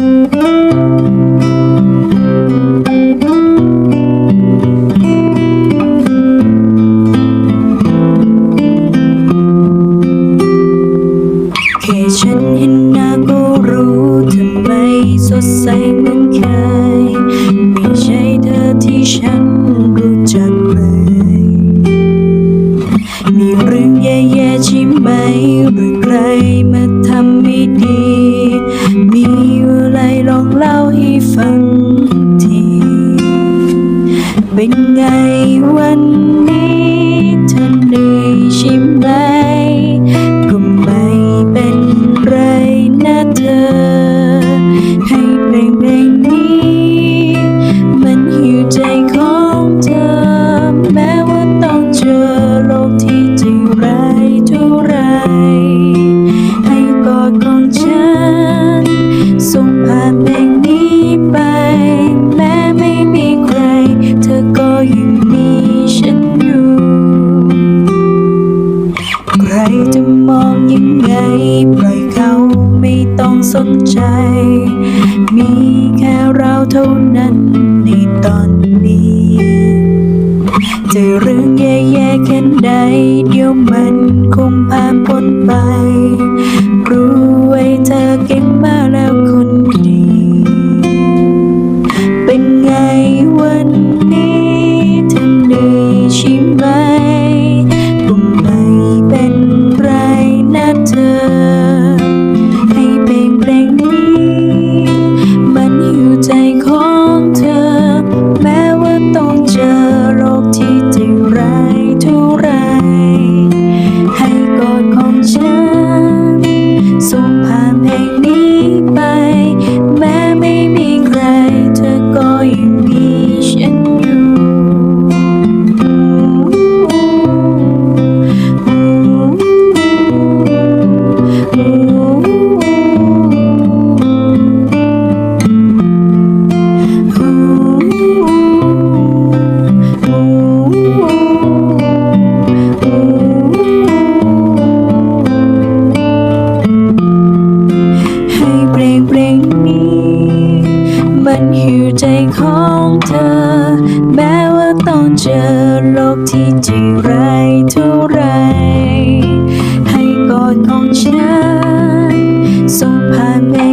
แค่ฉันเห็นหน้าก็รู้ทำไมสดใสเหมือนเคยม่ใช่เธอที่ฉันรู้จักเลย มีเรื่องแย่ๆใช่ไหมหรือใครมาทำไม่ดีังที เป็นไงวันนี้ ปล่อยเขาไม่ต้องสนใจ มีแค่เราเท่านั้นในตอนนี้จะเรื่องแย่ๆแค่ไหนเดี๋ยวมันคง need. มันหิวใจของเธอ แม้ว่าต้องเจอโลกที่จีไรเท่าไร ให้กอดของฉันสุภาพาน